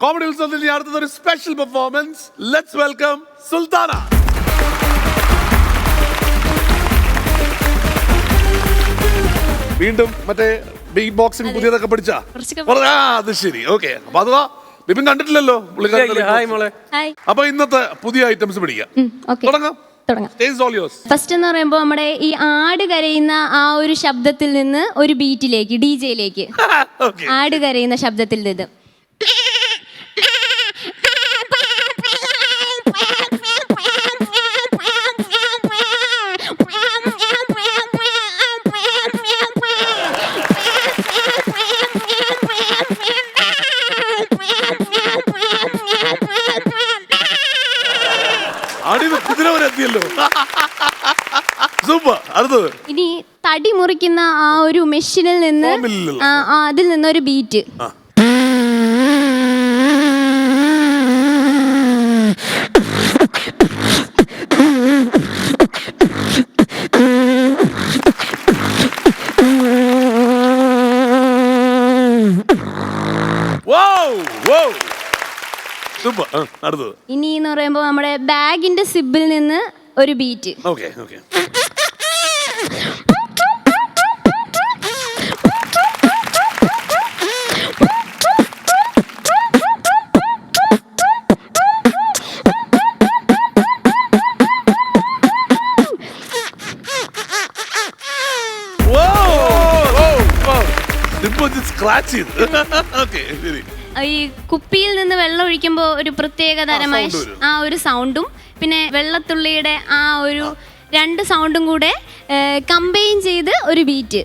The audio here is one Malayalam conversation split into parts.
കോമഡി ഉത്സവത്തിൽ അടുത്തത് ഒരു special performance let's welcome Sultana. വീണ്ടും മറ്റേ ബിഗ് ബോക്സിംഗ് പുതിയതൊക്കെ പഠിച്ചാ? ആ അത് ശരി. ഓക്കെ അപ്പൊ അഥവാ ബിപിൻ കണ്ടിട്ടില്ലല്ലോ? പുള്ളിക്കാരന്റെ ഹായ് മോളെ. ഹായ് അപ്പൊ ഇന്നത്തെ പുതിയ ഐറ്റംസ് പിടിക്കാം ഓക്കെ തുടങ്ങാം. തുടങ്ങാം. Stage is all yours. First എന്ന് പറയുമ്പോൾ നമ്മുടെ ഈ ആട് കരയുന്ന ആ ഒരു ശബ്ദത്തിൽ നിന്ന് ഒരു ബീറ്റിലേക്ക് ഡി ജെയിലേക്ക്. ആട് കരയുന്ന ശബ്ദത്തിൽ നിന്ന്. ആടിന്ന് കുതിര വരെ എത്തിയല്ലോ സൂപ്പർ. അടുത്തത്. ഇനി തടി മുറിക്കുന്ന ആ ഒരു മെഷീനിൽ നിന്ന് ഫോമിലുള്ള. ആ, ആ, അതിൽ നിന്നൊരു ബീറ്റ്. ആ. സൂപ്പർ ആ, അടുത്തത് ഇനി എന്ന് പറയുമ്പോൾ നമ്മുടെ ബാഗിന്റെ സിബിൽ നിന്ന് ഒരു ബീറ്റ് ഓക്കെ ഓക്കെ സ്ക്രാച്ച് ചെയ്ത് ഓക്കെ ശരി ഈ കുപ്പിയിൽ നിന്ന് വെള്ളം ഒഴിക്കുമ്പോൾ ഒരു പ്രത്യേക തരമായ. ആ ഒരു സൗണ്ടും പിന്നെ വെള്ളത്തുള്ളിയുടെ ആ ഒരു രണ്ട് സൗണ്ടും കൂടെ കമ്പൈൻ ചെയ്ത് ഒരു ബീറ്റ്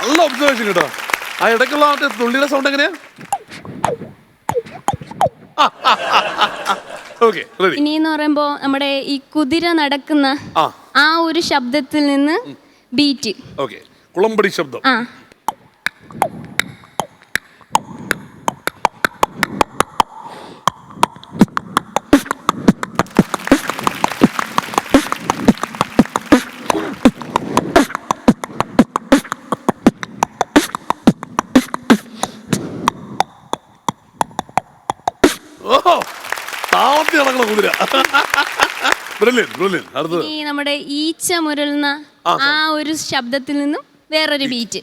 നല്ല ഒബ്സർവേഷൻ കേട്ടോ. ആ ഇടയ്ക്കുള്ള മറ്റേ തുള്ളിയുടെ സൗണ്ട് എങ്ങനെയാ? ഇനി എന്ന് പറയുമ്പോ നമ്മുടെ ഈ കുതിര നടക്കുന്ന ആ. ഒരു ശബ്ദത്തിൽ നിന്ന് ബീറ്റ് ഓക്കെ കുളമ്പടി ശബ്ദം. ആ. ഓഹോ താമത്തി നടക്കണ കുതിര. Brilliant brilliant. അടുത്തത്. ഇനി നമ്മുടെ ഈച്ച മുരളുന്ന ആ, ആ ഒരു ശബ്ദത്തിൽ നിന്നും വേറൊരു ബീറ്റ്.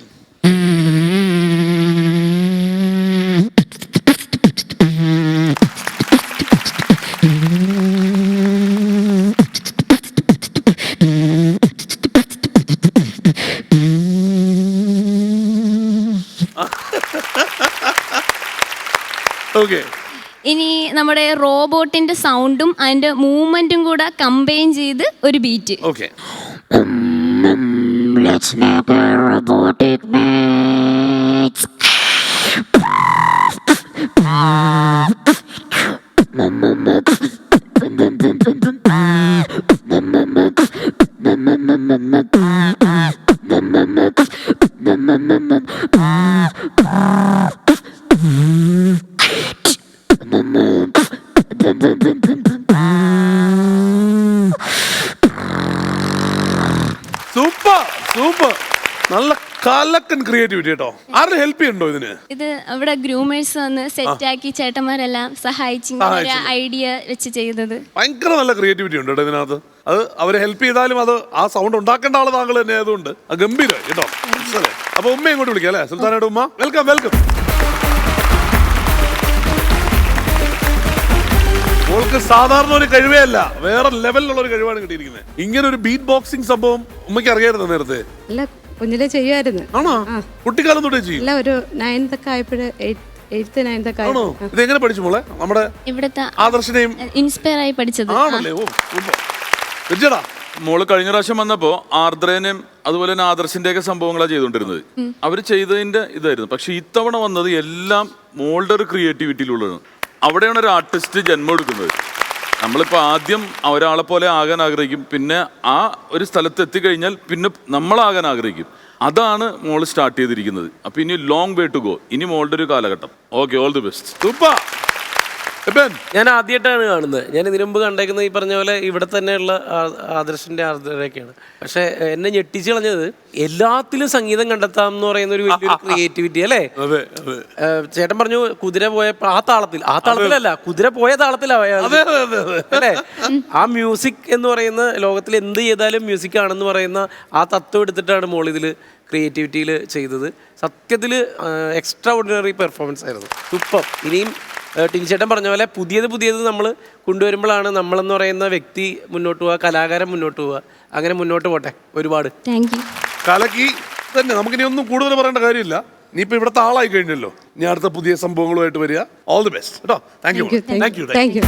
ഓക്കെ ഇനി നമ്മുടെ റോബോട്ടിന്റെ സൗണ്ടും അതിന്റെ മൂവ്മെന്റും കൂടെ കമ്പൈൻ ചെയ്ത് ഒരു beat okay Let's make a robotic mix. Super super നല്ല കലക്കൻ ക്രിയേറ്റിവിറ്റി കേട്ടോ. ആരുടെ ഹെൽപ്പ് ചെയ്യണ്ടോ ഇതിന്? ഇത് അവിടെ ഗ്രൂമേഴ്സ് വന്ന് സെറ്റാക്കി ചേട്ടന്മാരെല്ലാം സഹായിച്ച്. ഐഡിയ വെച്ച് ചെയ്തത്. ഭയങ്കര നല്ല ക്രിയേറ്റിവിറ്റി ഉണ്ട് കേട്ടോ ഇതിനകത്ത്. അത് അവരെ ഹെൽപ്പ് ചെയ്താലും അത് ആ സൗണ്ട് ഉണ്ടാക്കേണ്ട ആൾ താങ്കൾ തന്നെ ആയതുകൊണ്ട്. ഗംഭീരമായി കേട്ടോ. അപ്പൊ ഉമ്മ ഇങ്ങോട്ട് വിളിക്കാം അല്ലേ? സുൽത്താനയുടെ ഉമ്മ. വെൽക്കം വെൽക്കം സാധാരണ ഒരു കഴിവേ അല്ല. വേറെ ലെവലിലുള്ള ഒരു കഴിവാണ് കിട്ടിയിരിക്കുന്നത്. ഇങ്ങനെ ഒരു ബീറ്റ് ബോക്സിംഗ് സംഭവം ഉമ്മയ്ക്ക് അറിയായിരുന്നു നേരത്തെ? കുഞ്ഞിലെ ചെയ്യുമായിരുന്നു ആണോ? കുട്ടിക്കാലം തൊട്ടേ ചെയ്യും. അല്ല ഒരു നയൻത് ഒക്കെ ആയപ്പോഴ് എയ്ത്ത് നയൻത് ഒക്കെ ആണോ ഇത് എങ്ങനെ പഠിച്ചു മോളെ? നമ്മുടെ ഇവിടുത്തെ ആദർശനെയും ഇൻസ്പയർ ആയി പഠിച്ചത് ആണല്ലേ? ഓ വെച്ചടാ മോൾ കഴിഞ്ഞ പ്രാവശ്യം വന്നപ്പോ ആർദ്രേനെയും അതുപോലെ തന്നെ ആദർശിന്റെ ഒക്കെ സംഭവങ്ങളാണ് ചെയ്തുകൊണ്ടിരുന്നത് അവർ ചെയ്തതിന്റെ ഇതായിരുന്നു. പക്ഷെ ഇത്തവണ വന്നത് എല്ലാം മോളുടെ ഒരു ക്രിയേറ്റിവിറ്റിയിലുള്ളതാണ് അവിടെയാണ് ഒരു ആർട്ടിസ്റ്റ് ജന്മം എടുക്കുന്നത്. നമ്മളിപ്പോ ആദ്യം ഒരാളെ പോലെ ആകാൻ ആഗ്രഹിക്കും. പിന്നെ ആ ഒരു സ്ഥലത്ത് എത്തിക്കഴിഞ്ഞാൽ പിന്നെ നമ്മളാകാൻ ആഗ്രഹിക്കും. അതാണ് മോൾ സ്റ്റാർട്ട് ചെയ്തിരിക്കുന്നത്. അപ്പൊ ഇനി ലോങ് വേ ടു ഗോ ഇനി മോളുടെ ഒരു കാലഘട്ടം. Okay all the best super! ഞാൻ ആദ്യമായിട്ടാണ് കാണുന്നത്. ഞാൻ ഇതിനു മുമ്പ് കണ്ടേക്കുന്നത് ഈ പറഞ്ഞ പോലെ ഇവിടെ തന്നെയുള്ള ആദർശിന്റെ ആർദ്രയൊക്കെയാണ് പക്ഷെ എന്നെ ഞെട്ടിച്ചു കളഞ്ഞത് എല്ലാത്തിലും സംഗീതം കണ്ടെത്താം എന്ന് പറയുന്ന ഒരു വലിയൊരു ക്രിയേറ്റിവിറ്റി അല്ലേ? ചേട്ടൻ പറഞ്ഞു കുതിര പോയ ആ താളത്തിൽ ആ താളത്തിലല്ല കുതിര പോയ താളത്തിലാ അതെ അതെ അതെ അതെ. അല്ലേ? ആ മ്യൂസിക് എന്ന് പറയുന്ന ലോകത്തിൽ എന്ത് ചെയ്താലും മ്യൂസിക് ആണെന്ന് പറയുന്ന ആ തത്വം എടുത്തിട്ടാണ് മോൾ ഇതിൽ ക്രിയേറ്റിവിറ്റിയിൽ ചെയ്തത്. സത്യത്തിൽ എക്സ്ട്രാ ഓർഡിനറി പെർഫോമൻസ് ആയിരുന്നു. സൂപ്പർ. ഇനിയും ഏഹ് ടിനിച്ചേട്ടൻ പറഞ്ഞ പോലെ പുതിയത് പുതിയത് നമ്മൾ കൊണ്ടുവരുമ്പോഴാണ് നമ്മളെന്ന് പറയുന്ന വ്യക്തി മുന്നോട്ട് പോവുക കലാകാരൻ മുന്നോട്ട് പോവുക. അങ്ങനെ മുന്നോട്ട് പോട്ടെ. ഒരുപാട്. താങ്ക് യു കലക്കി തന്നെ. നമുക്കിനി ഒന്നും കൂടുതൽ പറയേണ്ട കാര്യമില്ല. നീ ഇപ്പൊ ഇവിടുത്തെ ആളായി കഴിഞ്ഞല്ലോ. ഇനി അടുത്ത പുതിയ സംഭവങ്ങളുമായിട്ട് വരിക. ഓൾ ദി ബെസ്റ്റ് കേട്ടോ. Thank you thank you thank you